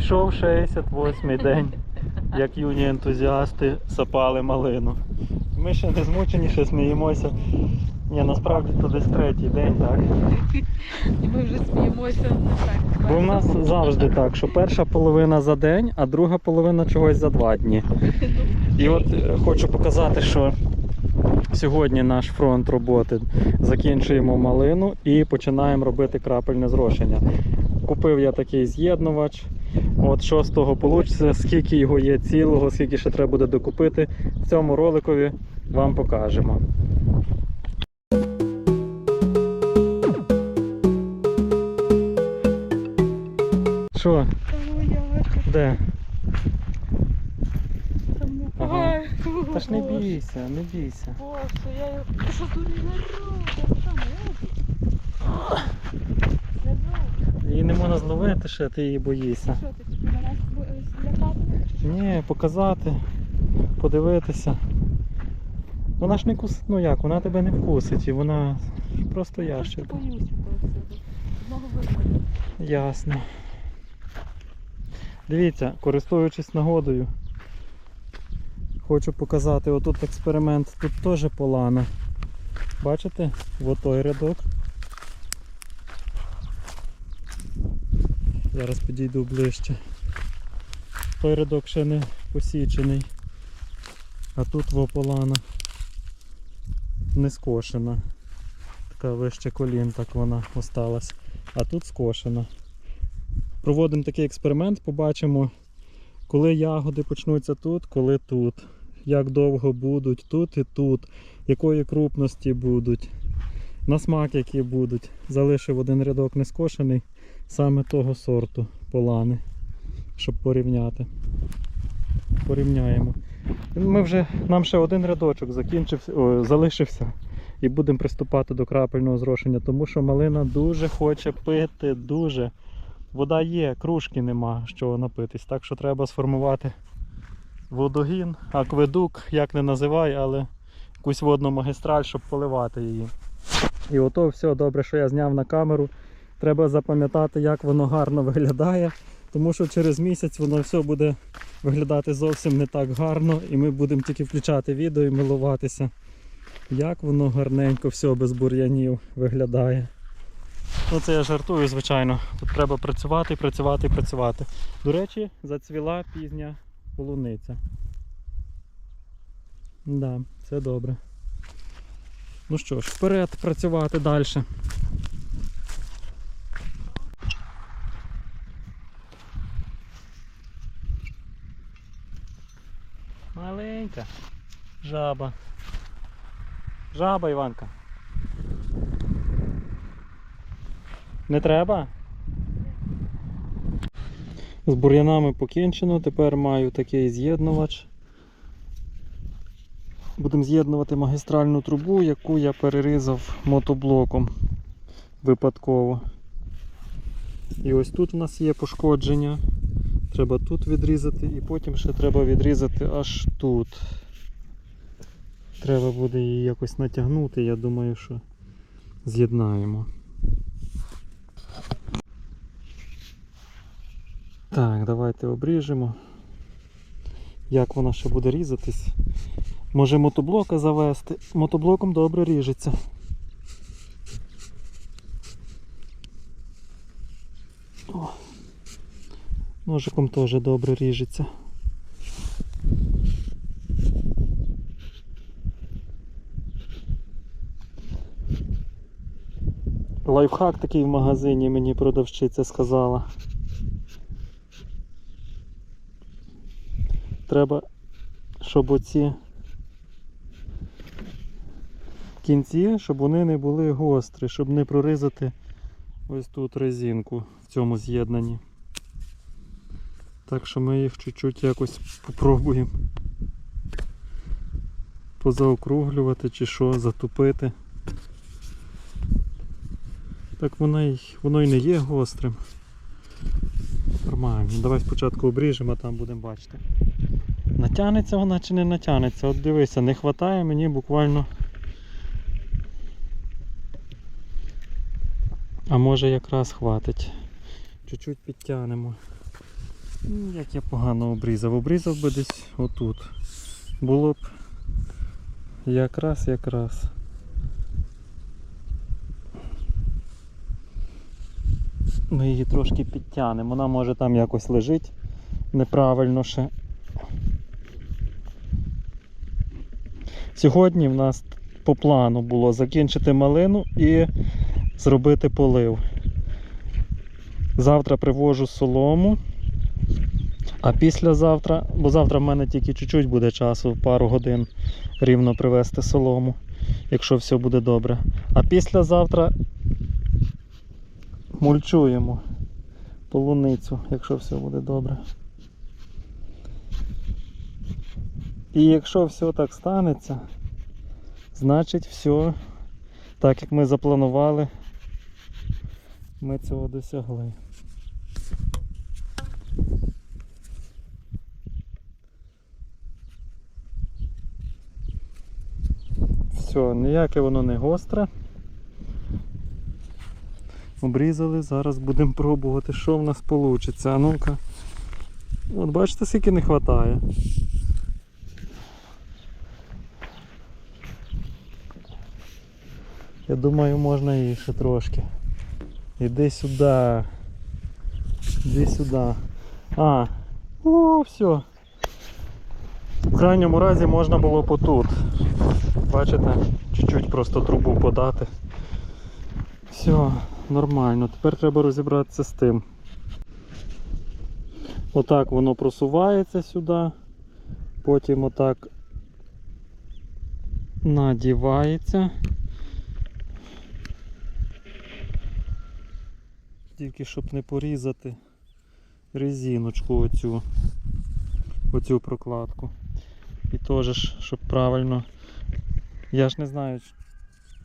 Йшов 68-й день, як юні ентузіасти сапали малину. Ми ще не змучені, ще сміємося. Ні, насправді то десь третій день, так. І ми вже сміємося так. Бо в нас завжди так, що перша половина за день, а друга половина чогось за два дні. І от е, хочу показати, що сьогодні наш фронт роботи закінчуємо малину і починаємо робити крапельне зрошення. Купив я такий з'єднувач. От що з того вийде, скільки його є цілого, скільки ще треба буде докупити, в цьому роликові вам покажемо. Що? Де? Ага. Та ж не бійся, не бійся. Боже, я його... Що дурний народ? Я що, народ? Можна зловити ще, ти її боїшся. Що ти, на нас злякати? Ні, показати, подивитися. Вона ж не кус... Ну як, вона тебе не вкусить, і вона просто Я ящерка. просто боюсь того всього. Одного виходу. Ясно. Дивіться, користуючись нагодою, хочу показати отут експеримент. Тут теж полана. Бачите? В той рядок. Зараз підійду ближче. Той ще не посічений. А тут во полана не скошена. Така вище колін, так вона осталась. А тут скошена. Проводимо такий експеримент, побачимо, коли ягоди почнуться тут, коли тут. Як довго будуть тут і тут, якої крупності будуть, на смак які будуть. Залишив один рядок нескошений, саме того сорту полани, щоб порівняти. Порівняємо. Ми вже, нам ще один рядочок закінчився, о, залишився і будемо приступати до крапельного зрошення, тому що малина дуже хоче пити, дуже. Вода є, кружки нема, чого напитись. Так що треба сформувати водогін, акведук, як не називай, але якусь водну магістраль, щоб поливати її. І ото все добре, що я зняв на камеру. Треба запам'ятати, як воно гарно виглядає, тому що через місяць воно все буде виглядати зовсім не так гарно, і ми будемо тільки включати відео і милуватися, як воно гарненько все без бур'янів виглядає. Ну це я жартую, звичайно. Тут треба працювати, працювати, працювати. До речі, зацвіла пізня полуниця. Да, це добре. Ну що ж, вперед працювати далі. Маленька жаба. Жаба, Іванка. Не треба? З бур'янами покінчено, тепер маю такий з'єднувач. Будемо з'єднувати магістральну трубу, яку я перерізав мотоблоком випадково. І ось тут у нас є пошкодження. Треба тут відрізати і потім ще треба відрізати аж тут. Треба буде її якось натягнути, я думаю, що з'єднаємо. Так, давайте обріжемо. Як вона ще буде різатись? Може мотоблока завести? Мотоблоком добре ріжеться. О. Ножиком теж добре ріжеться. Лайфхак такий в магазині мені продавщиця сказала. Треба, щоб оці кінці, щоб вони не були гострі, щоб не прорізати ось тут резинку в цьому з'єднанні. Так що ми їх чуть-чуть якось попробуємо позаокруглювати чи що, затупити. Так воно й, воно й не є гострим. Нормально. Давай спочатку обріжемо, а там будемо бачити. Натягнеться вона чи не натягнеться? От дивися, не вистачає мені буквально. А може якраз хватить. Чуть-чуть підтягнемо. М, Як я погано обрізав. Обрізав би десь отут. Було б якраз якраз. Ми її трошки підтягнемо. Вона може там якось лежить неправильно ще. Сьогодні в нас по плану було закінчити малину і зробити полив. Завтра привожу солому. А післязавтра, бо завтра в мене тільки чуть-чуть буде часу, пару годин рівно привезти солому, якщо все буде добре. А післязавтра мульчуємо полуницю, якщо все буде добре. І якщо все так станеться, значить все так як ми запланували, ми цього досягли. Все, ніяке воно не гостре. Обрізали, зараз будемо пробувати, що в нас вийде. А ну-ка. От бачите, скільки не вистачає. Я думаю, можна і ще трошки. Іди сюди. Іди сюди. А, о, все. В крайньому разі можна було б отут. Бачите? Чуть-чуть просто трубу подати. Все, нормально. Тепер треба розібратися з тим. Отак воно просувається сюди. Потім отак надівається. Тільки щоб не порізати резиночку оцю, оцю прокладку. І теж, щоб правильно. Я ж не знаю.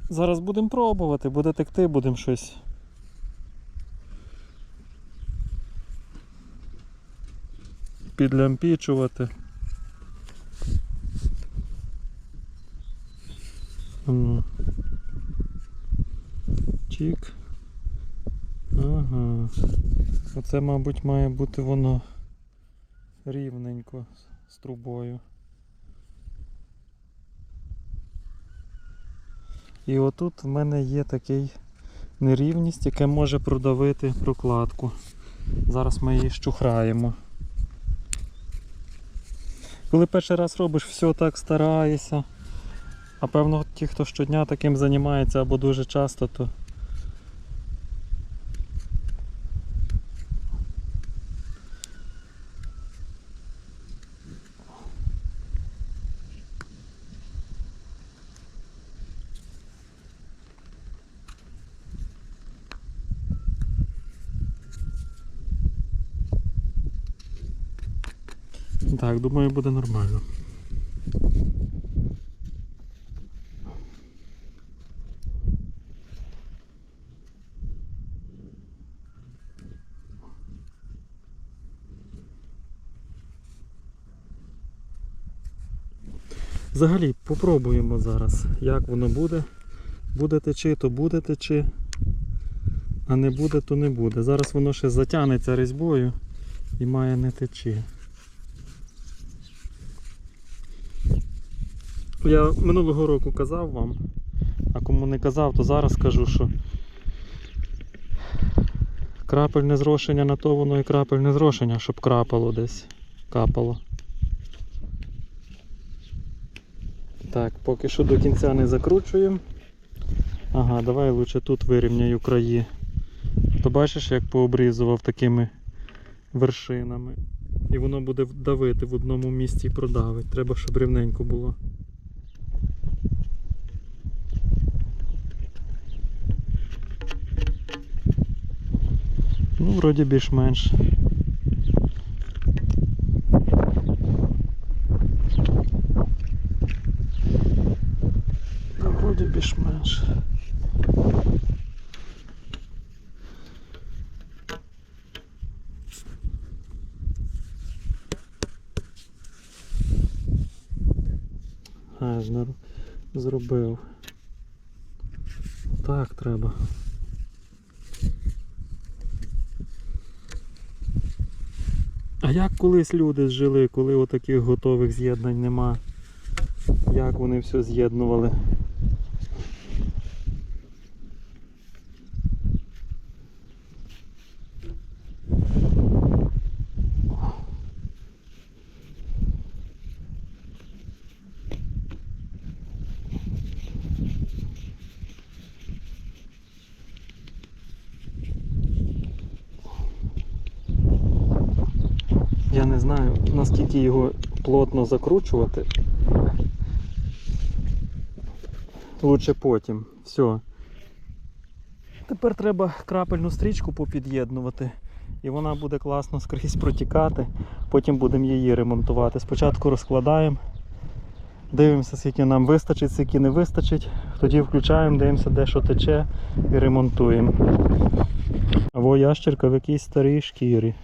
Зараз будемо пробувати, буде текти, будемо щось. Підлямпічувати. Чик. Ага. Оце, мабуть, має бути воно рівненько з трубою. І отут в мене є такий нерівність, яка може продавити прокладку. Зараз ми її щухраємо. Коли перший раз робиш, все так стараєшся. А певно, ті, хто щодня таким займається або дуже часто, то Так, думаю, буде нормально. Взагалі, попробуємо зараз, як воно буде. Буде течи, то буде течи, а не буде, то не буде. Зараз воно ще затягнеться різьбою і має не течі. Я минулого року казав вам, а кому не казав, то зараз кажу, що крапельне зрошення на то воно і крапельне зрошення, щоб крапало десь, капало. Так, поки що до кінця не закручуємо. Ага, давай лучше тут вирівняю краї. То бачиш, як пообрізував такими вершинами. І воно буде давити в одному місці і продавить. Треба, щоб рівненько було. Ну, вроді більш-менш. Ну, вроді більш-менш. А, я ж не зробив. Так треба. А як колись люди жили, коли отаких готових з'єднань нема? Як вони все з'єднували? Я не знаю, наскільки його плотно закручувати. Лучше потім. Все. Тепер треба крапельну стрічку попід'єднувати. І вона буде класно скрізь протікати. Потім будемо її ремонтувати. Спочатку розкладаємо, дивимося, скільки нам вистачить, скільки не вистачить. Тоді включаємо, дивимося, де що тече і ремонтуємо. Або ящерка в якійсь старій шкірі.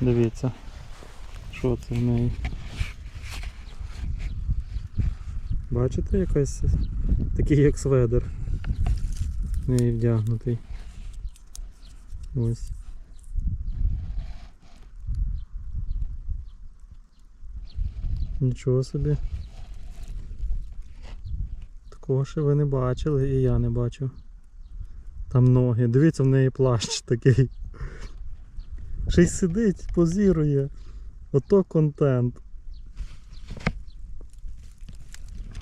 Дивіться, що це в неї. Бачите якась такий як сведер. В неї вдягнутий. Ось. Нічого собі. Такого ще ви не бачили і я не бачив. Там ноги. Дивіться, в неї плащ такий. Й сидить, позірує. Ото контент.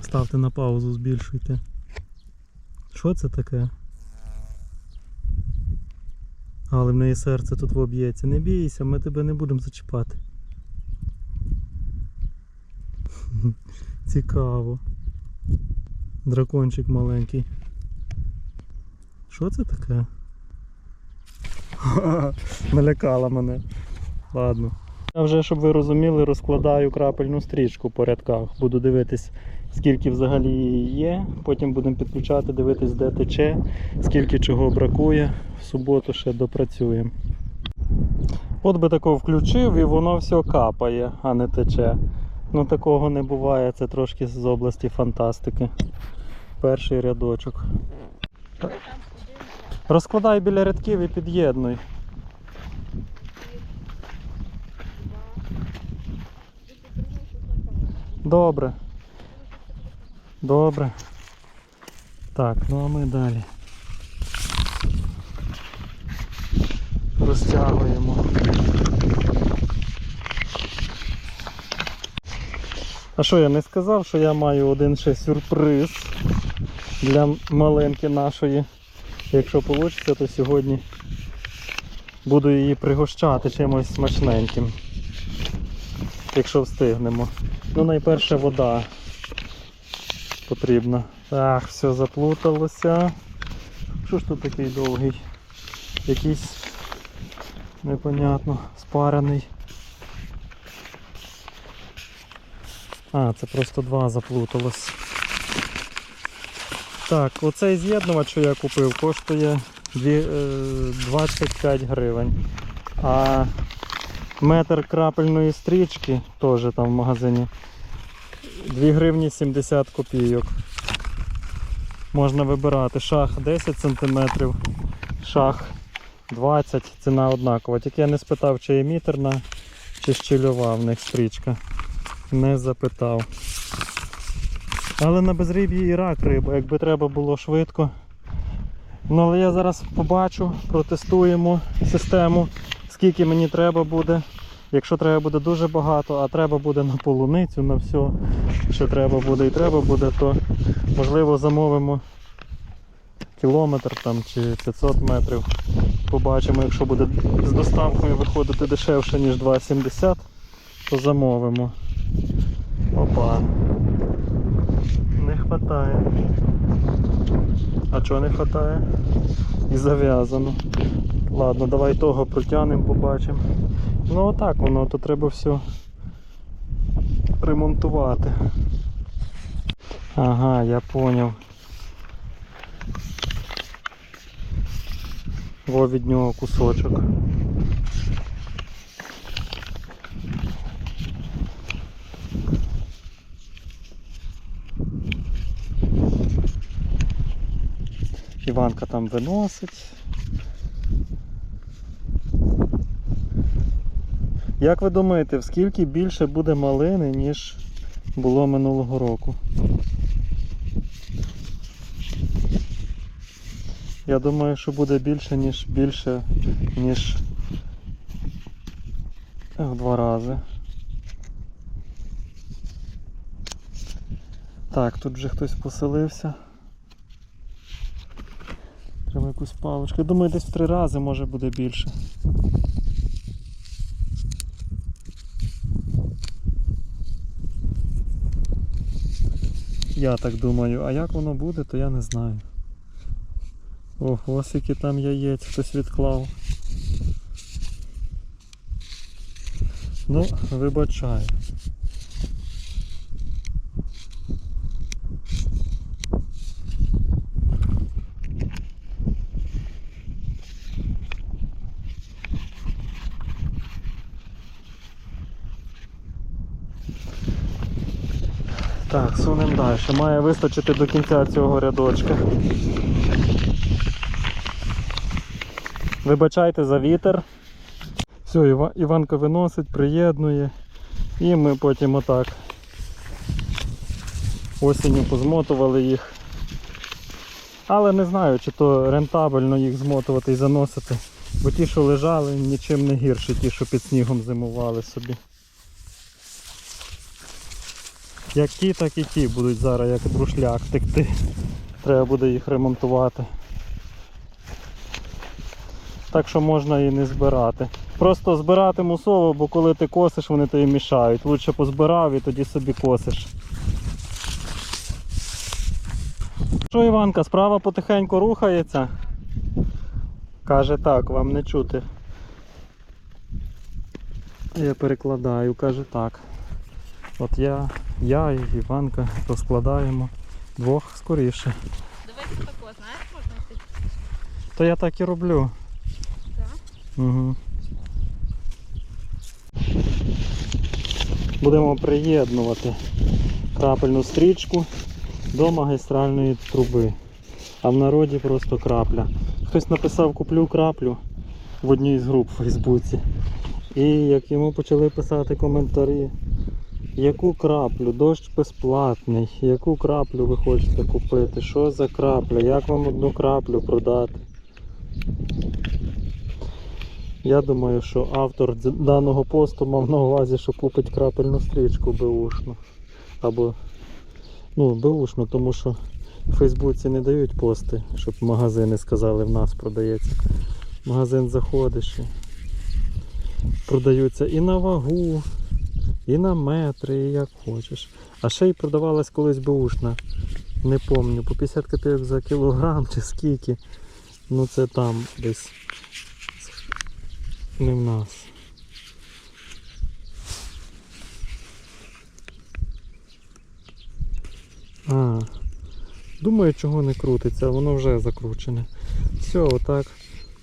Ставте на паузу, збільшуйте. Що це таке? Але в неї серце тут воб'ється. Не бійся, ми тебе не будемо зачіпати. Цікаво. Дракончик маленький. Що це таке? Налякала мене. Ладно. Я вже, щоб ви розуміли, розкладаю крапельну стрічку по рядках. Буду дивитись, скільки взагалі її є. Потім будемо підключати, дивитись, де тече, скільки чого бракує. В суботу ще допрацюємо. От би такого включив і воно все капає, а не тече. Ну такого не буває, це трошки з області фантастики. Перший рядочок. Розкладай біля рядків і під'єднуй. Добре. Добре. Так, ну а ми далі. Розтягуємо. А що я не сказав, що я маю один ще сюрприз для маленьки нашої. Якщо вийде, то сьогодні буду її пригощати чимось смачненьким. Якщо встигнемо. Ну, найперше вода потрібна. Ах, все заплуталося. Що ж тут такий довгий? Якийсь непонятно, спарений. А, це просто два заплуталось. Так, оцей з'єднувач, що я купив, коштує е, 25 гривень. А метр крапельної стрічки теж там в магазині 2 гривні 70 копійок. Можна вибирати шах 10 см, шах 20 ціна однакова. Тільки я не спитав, чи є мітерна, чи щільова в них стрічка. Не запитав. Але на безриб'ї і рак риба, якби треба було швидко. Ну але я зараз побачу, протестуємо систему, скільки мені треба буде. Якщо треба буде дуже багато, а треба буде на полуницю, на все, що треба буде і треба буде, то можливо замовимо кілометр там чи 500 метрів. Побачимо, якщо буде з доставкою виходити дешевше, ніж 2,70, то замовимо. Опа. Не хватає. А чого не хватає? І зав'язано. Ладно, давай того протягнемо, побачимо. Ну отак воно, то треба все ремонтувати. Ага, я поняв. Во від нього кусочок. Іванка там виносить. Як ви думаєте, в скільки більше буде малини, ніж було минулого року? Я думаю, що буде більше, ніж більше, ніж в два рази. Так, тут вже хтось поселився. Треба якусь паличку. Я думаю, десь в три рази може буде більше. Я так думаю, а як воно буде, то я не знаю. Ого, скільки там яєць хтось відклав. Ну, вибачаю. Так, сунемо далі. Має вистачити до кінця цього рядочка. Вибачайте за вітер. Все, Іванка виносить, приєднує. І ми потім отак осінню позмотували їх. Але не знаю, чи то рентабельно їх змотувати і заносити. Бо ті, що лежали, нічим не гірше, ті, що під снігом зимували собі. Як ті, так і ті будуть зараз як друшляк текти. Треба буде їх ремонтувати. Так що можна і не збирати. Просто збирати мусово, бо коли ти косиш, вони тобі мішають. Лучше позбирав і тоді собі косиш. Що, Іванка, справа потихеньку рухається? Каже так, вам не чути. Я перекладаю, каже так. От я, я і Іванка розкладаємо двох скоріше. Дивись тако, знаєш, можна йти. То я так і роблю. Так? Угу. Будемо приєднувати крапельну стрічку до магістральної труби. А в народі просто крапля. Хтось написав куплю краплю в одній з груп в Фейсбуці. І як йому почали писати коментарі, яку краплю, дощ безплатний, яку краплю ви хочете купити, що за крапля, як вам одну краплю продати. Я думаю, що автор даного посту мав на увазі, що купить крапельну стрічку беушну. Або ну, беушну, тому що в Фейсбуці не дають пости, щоб магазини сказали, в нас продається. Магазин заходиш продаються і на вагу, і на метри, і як хочеш. А ще й продавалась колись беушна. Не пам'ятаю, по 50 копійок за кілограм чи скільки. Ну це там десь не в нас. А, думаю, чого не крутиться, воно вже закручене. Все, отак.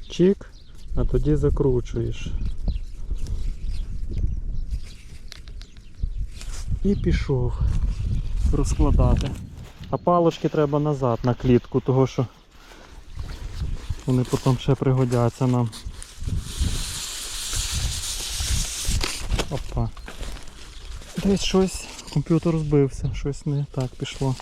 Чик, а тоді закручуєш. І пішов розкладати. А палочки треба назад на клітку, того що вони потім ще пригодяться нам. Опа. Десь щось, комп'ютер збився, щось не так пішло.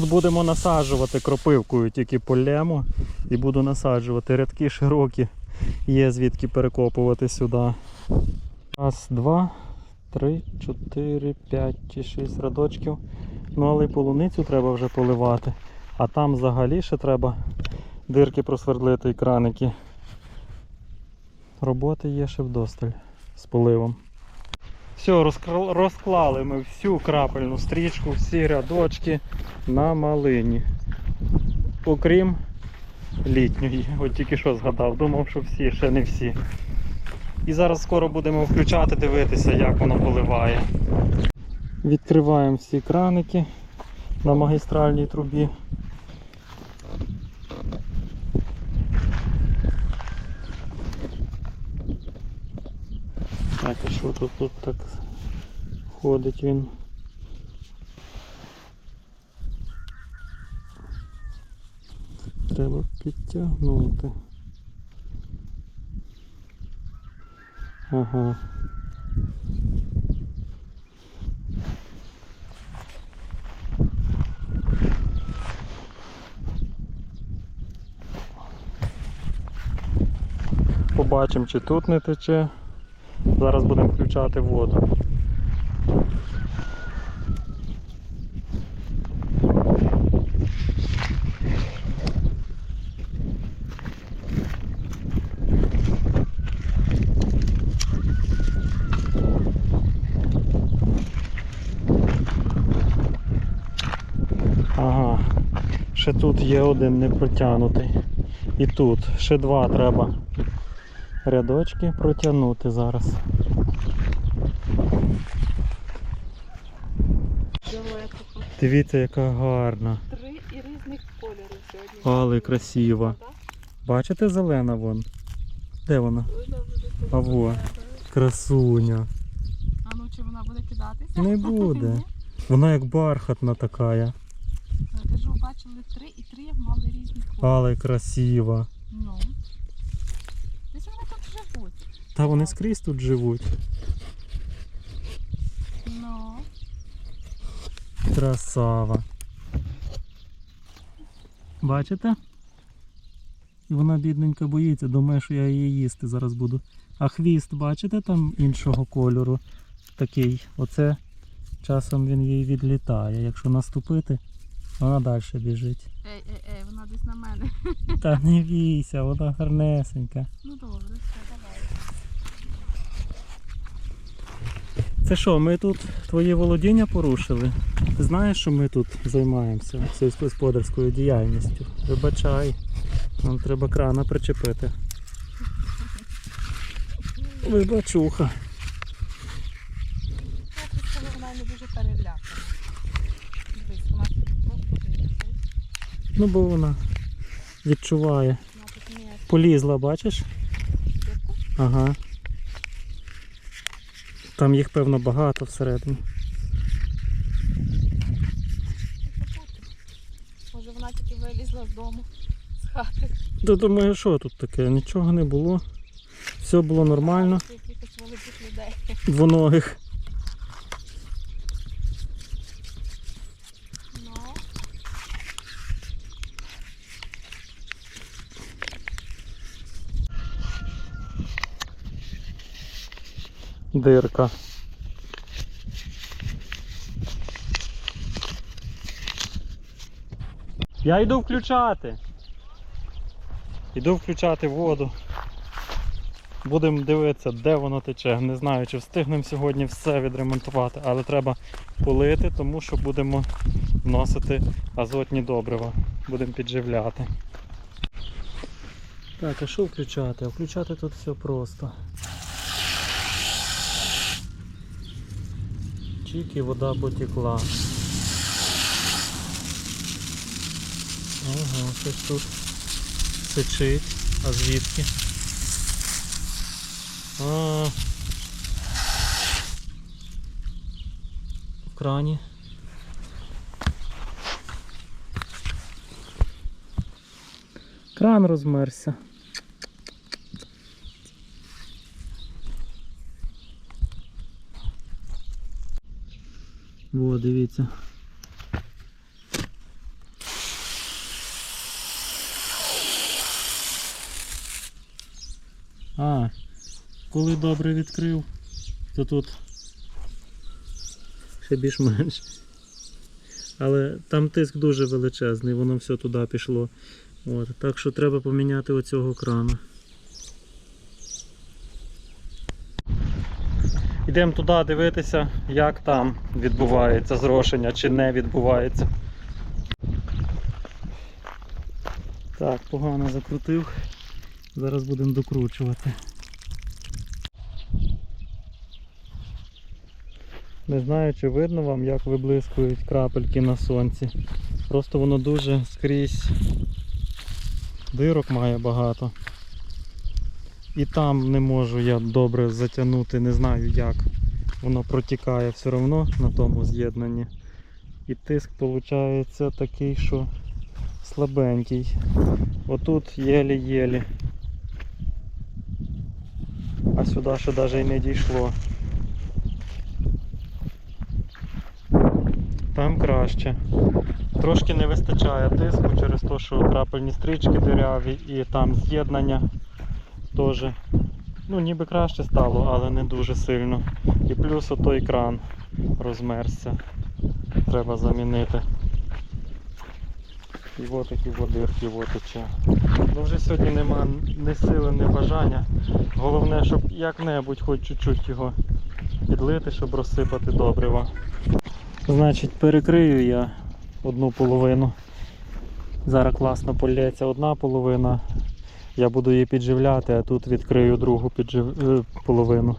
Тут будемо насаджувати кропивкою, тільки полємо і буду насаджувати. Рядки широкі, є звідки перекопувати сюди. Раз, два, три, чотири, п'ять чи шість рядочків. Ну але й полуницю треба вже поливати. А там взагалі ще треба дирки просвердлити і краники. Роботи є ще вдосталь з поливом. Все, розклали ми всю крапельну стрічку, всі рядочки на малині. Окрім літньої. От тільки що згадав, думав, що всі, ще не всі. І зараз скоро будемо включати, дивитися, як воно поливає. Відкриваємо всі краники на магістральній трубі. Так, що тут, тут так Ходить він. Треба підтягнути. Ага. Побачимо, чи тут не тече. Зараз будемо включати воду. Ще тут є один не протягнутий. І тут ще два треба рядочки протягнути зараз. Дивіться, яка гарна. Три і різних кольорів сьогодні. Але красива. Бачите зелена вон? Де вона? А во. Красуня. А ну чи вона буде кидатися? Не буде. Вона як бархатна така. Я кажу, бачили три і три мали різні кольори. Але красива. Ну. Десь вони тут живуть. Та вони скрізь тут живуть. Ну. Красава. Бачите? І вона бідненька боїться, думає, що я її їсти зараз буду. А хвіст, бачите, там іншого кольору. Такий. Оце часом він їй відлітає. Якщо наступити, вона далі біжить. Ей, ей, ей, вона десь на мене. Та не бійся, вона гарнесенька. Ну добре, все, давай. Це що, ми тут твої володіння порушили? Ти знаєш, що ми тут займаємося сільськогосподарською діяльністю? Вибачай, нам треба крана причепити. Вибачуха. Ну бо вона відчуває. Полізла, бачиш? Ага. Там їх певно багато всередині. Може вона тільки вилізла з дому, з хати. Та думаю, що тут таке? Нічого не було. Все було нормально. Якихось великих людей. Двоногих. Ну, Дирка. Я йду включати. Йду включати воду. Будемо дивитися, де воно тече. Не знаю, чи встигнемо сьогодні все відремонтувати, але треба полити, тому що будемо вносити азотні добрива. Будемо підживляти. Так, а що включати? Включати тут все просто. І вода потекла. Ага, щось тут сичить. А звідки? А, в крані. Кран розмерся. Во, дивіться. А, коли добре відкрив, то тут ще більш-менш. Але там тиск дуже величезний, воно все туди пішло. От, так що треба поміняти оцього крана. Йдемо туди дивитися, як там відбувається зрошення чи не відбувається. Так, погано закрутив. Зараз будемо докручувати. Не знаю, чи видно вам, як виблискують крапельки на сонці. Просто воно дуже скрізь дирок має багато. І там не можу я добре затягнути, не знаю як. воно протікає все одно на тому з'єднанні. І тиск виходить такий, що слабенький. Отут єлі-єлі. А сюди ще навіть і не дійшло. Там краще. Трошки не вистачає тиску через те, що крапельні стрічки диряві і там з'єднання теж. Ну, ніби краще стало, але не дуже сильно. І плюс отой кран розмерзся. Треба замінити. І от такі водирки от. Ну вже сьогодні нема ні сили, ні бажання. Головне, щоб як-небудь хоч чуть-чуть його підлити, щоб розсипати добрива. Значить, перекрию я одну половину. Зараз класно полється одна половина. Я буду її підживляти, а тут відкрию другу піджив... е, половину.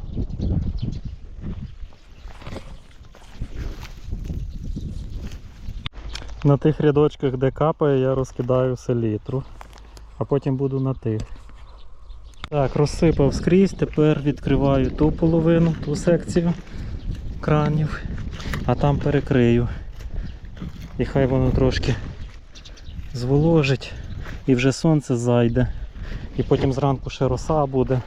На тих рядочках, де капає, я розкидаю селітру, а потім буду на тих. Так, розсипав скрізь, тепер відкриваю ту половину, ту секцію кранів, а там перекрию. І хай воно трошки зволожить і вже сонце зайде. І потім зранку ще роса буде.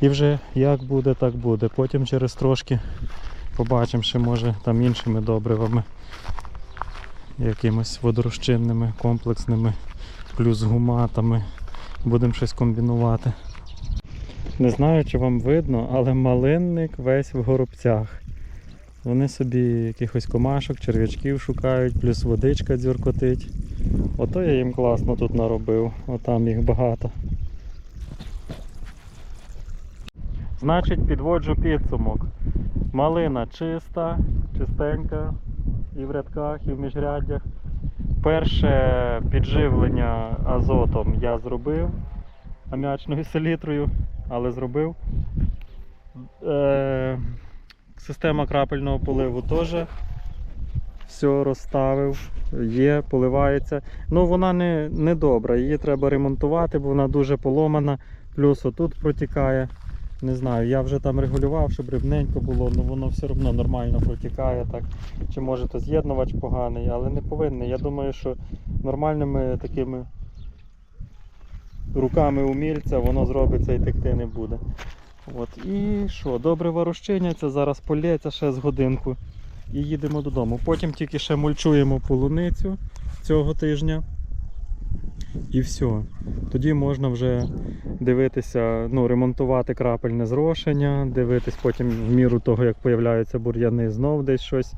І вже як буде, так буде. Потім через трошки побачимо, ще може там іншими добривами, якимось водорозчинними, комплексними, плюс гуматами. Будемо щось комбінувати. Не знаю, чи вам видно, але малинник весь в горобцях. Вони собі якихось комашок, черв'ячків шукають, плюс водичка дзюркотить. Ото я їм класно тут наробив, отам їх багато. Значить, підводжу підсумок. Малина чиста, чистенька, і в рядках, і в міжряддях. Перше підживлення азотом я зробив аміачною селітрою, але зробив. Е, система крапельного поливу теж все розставив, є, поливається. Ну вона не, не добра, її треба ремонтувати, бо вона дуже поломана. Плюс отут протікає. Не знаю, я вже там регулював, щоб рівненько було, але воно все одно нормально протікає. Так. Чи може то з'єднувач поганий, але не повинний. Я думаю, що нормальними такими руками умільця воно зробиться і текти не буде. От. І що, добре ворощиняться, зараз полється ще з годинку і їдемо додому. Потім тільки ще мульчуємо полуницю цього тижня. І все. Тоді можна вже дивитися, ну, ремонтувати крапельне зрошення, дивитись потім в міру того, як появляються бур'яни, знов десь щось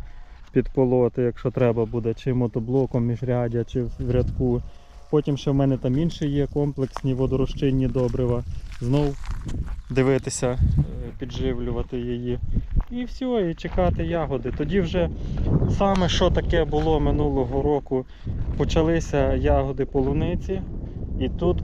підполоти, якщо треба буде, чи мотоблоком міжрядя, чи в рядку. Потім ще в мене там інші є комплексні водорозчинні добрива. Знов дивитися, е, підживлювати її. І все, і чекати ягоди. Тоді вже саме що таке було минулого року, почалися ягоди полуниці, і тут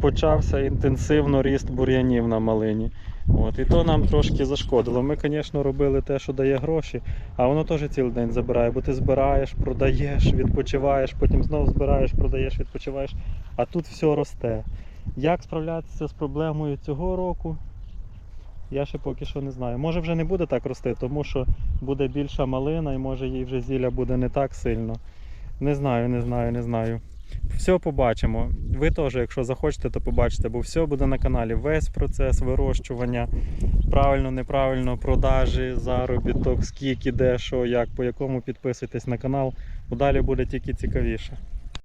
почався інтенсивно ріст бур'янів на малині. От, і то нам трошки зашкодило. Ми, звісно, робили те, що дає гроші, а воно теж цілий день забирає, бо ти збираєш, продаєш, відпочиваєш, потім знову збираєш, продаєш, відпочиваєш, а тут все росте. Як справлятися з проблемою цього року? Я ще поки що не знаю. Може вже не буде так рости, тому що буде більша малина і може їй вже зілля буде не так сильно. Не знаю, не знаю, не знаю. Все побачимо. Ви теж, якщо захочете, то побачите, бо все буде на каналі. Весь процес вирощування, правильно, неправильно, продажі, заробіток, скільки, де, що, як, по якому підписуйтесь на канал, бо далі буде тільки цікавіше.